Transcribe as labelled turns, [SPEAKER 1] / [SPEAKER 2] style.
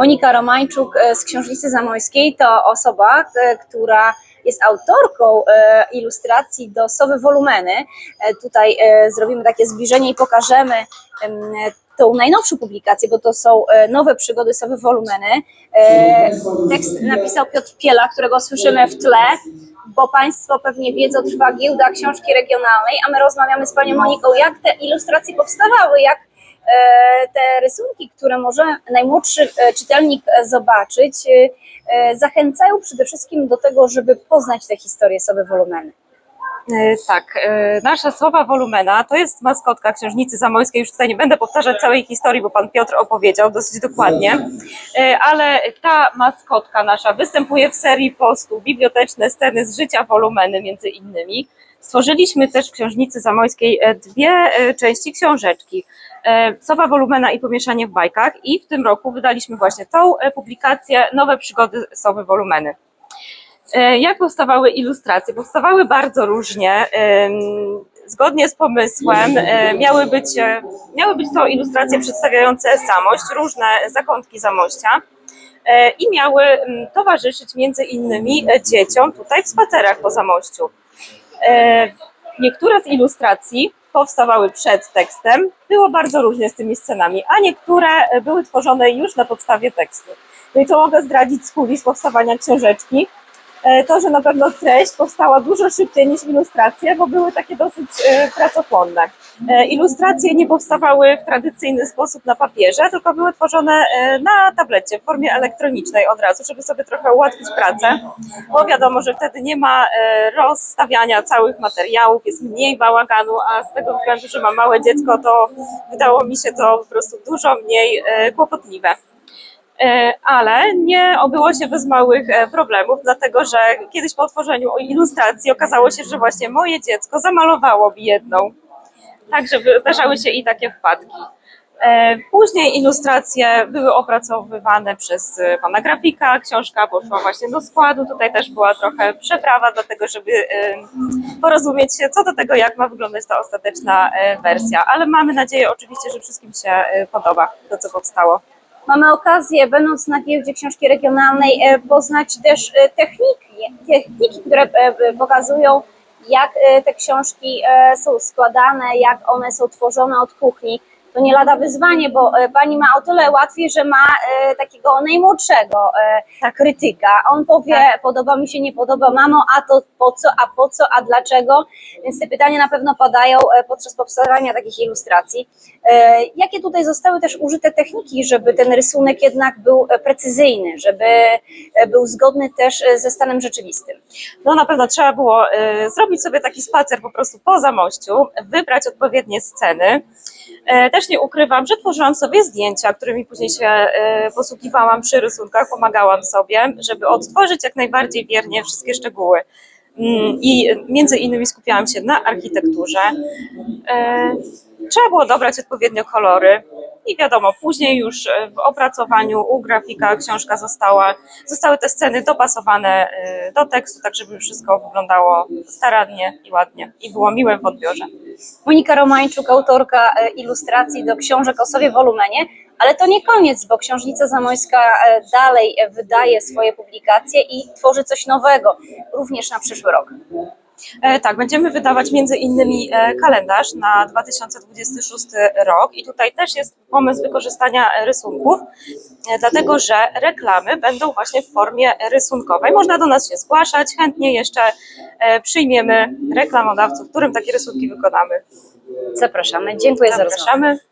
[SPEAKER 1] Monika Romańczuk e, z Książnicy Zamojskiej to osoba, e, która jest autorką e, ilustracji do Sowy Wolumeny. Tutaj zrobimy takie zbliżenie i pokażemy em, tą najnowszą publikację, bo to są nowe przygody Sowy Wolumeny. Tekst napisał Piotr Piela, którego słyszymy w tle, bo Państwo pewnie wiedzą, trwa giełda książki regionalnej, a my rozmawiamy z Panią Moniką, jak te ilustracje powstawały, jak te rysunki, które może najmłodszy e, czytelnik e, zobaczyć, e, e, zachęcają przede wszystkim do tego, żeby poznać tę historię Sowy Wolumeny.
[SPEAKER 2] E, Tak, e, nasza Sowa Wolumena to jest maskotka Księżnicy Zamojskiej. Już tutaj nie będę powtarzać całej historii, bo pan Piotr opowiedział dosyć dokładnie, E, ale ta maskotka nasza występuje w serii postu Biblioteczne sceny z życia Wolumeny między innymi. Stworzyliśmy też w Księżnicy Zamojskiej dwie części książeczki. Sowa Wolumena i Pomieszanie w bajkach i w tym roku wydaliśmy właśnie tą publikację Nowe przygody Sowy Wolumeny. E, Jak powstawały ilustracje? Powstawały bardzo różnie. Zgodnie z pomysłem e, miały być, e, miały być to ilustracje przedstawiające samość, różne zakątki zamościa i miały towarzyszyć między innymi dzieciom tutaj w spacerach po zamościu. Niektóre z ilustracji powstawały przed tekstem, było bardzo różnie z tymi scenami, a niektóre były tworzone już na podstawie tekstu. No i co mogę zdradzić z kulis powstawania książeczki? E, To, że na pewno treść powstała dużo szybciej niż ilustracje, bo były takie dosyć e, pracochłonne. E, Ilustracje nie powstawały w tradycyjny sposób na papierze, tylko były tworzone na tablecie w formie elektronicznej od razu, żeby sobie trochę ułatwić pracę, bo wiadomo, że wtedy nie ma rozstawiania całych materiałów, jest mniej bałaganu, a z tego względu, że mam małe dziecko, to wydało mi się to po prostu dużo mniej kłopotliwe. E, ale nie obyło się bez małych e, problemów, dlatego że kiedyś po otworzeniu ilustracji okazało się, że właśnie moje dziecko zamalowało mi jedną. Także zdarzały się i takie wpadki. E, Później ilustracje były opracowywane przez pana grafika, książka poszła właśnie do składu. Tutaj też była trochę przeprawa, dlatego żeby e, porozumieć się co do tego, jak ma wyglądać ta ostateczna wersja. Ale mamy nadzieję oczywiście, że wszystkim się podoba to, co powstało.
[SPEAKER 1] Mamy okazję, będąc na giełdzie książki regionalnej, e, poznać też e, techniki, techniki które e, pokazują, jak te książki są składane, jak one są tworzone od kuchni. To nie lada wyzwanie, bo pani ma o tyle łatwiej, że ma takiego najmłodszego e, krytyka. On powie,
[SPEAKER 2] Tak.
[SPEAKER 1] podoba mi się, nie podoba, mamo, a to po co, a po co, a dlaczego? Więc te pytania na pewno padają podczas powstawania takich ilustracji. E, Jakie tutaj zostały też użyte techniki, żeby ten rysunek jednak był e, precyzyjny, żeby e, był zgodny też ze stanem rzeczywistym?
[SPEAKER 2] No na pewno trzeba było zrobić sobie taki spacer po prostu po zamościu, wybrać odpowiednie sceny. Też nie ukrywam, że tworzyłam sobie zdjęcia, którymi później się posługiwałam przy rysunkach, pomagałam sobie, żeby odtworzyć jak najbardziej wiernie wszystkie szczegóły. Mm, I między innymi skupiałam się na architekturze. E, Trzeba było dobrać odpowiednio kolory. I wiadomo, później już e, w opracowaniu u grafika książka została, zostały te sceny dopasowane e, do tekstu, tak żeby wszystko wyglądało starannie i ładnie i było miłe w odbiorze.
[SPEAKER 1] Monika Romańczuk, autorka ilustracji do książek o sobie wolumenie, ale to nie koniec, bo Książnica Zamojska e, dalej e, wydaje swoje publikacje i tworzy coś nowego, również na przyszły rok.
[SPEAKER 2] E, Tak, będziemy wydawać między innymi kalendarz na 2026 rok i tutaj też jest pomysł wykorzystania rysunków, dlatego że reklamy będą właśnie w formie rysunkowej. Można do nas się zgłaszać, chętnie jeszcze przyjmiemy reklamodawców, którym takie rysunki wykonamy.
[SPEAKER 1] Zapraszamy. Dziękuję za rozmowę.
[SPEAKER 2] Zapraszamy.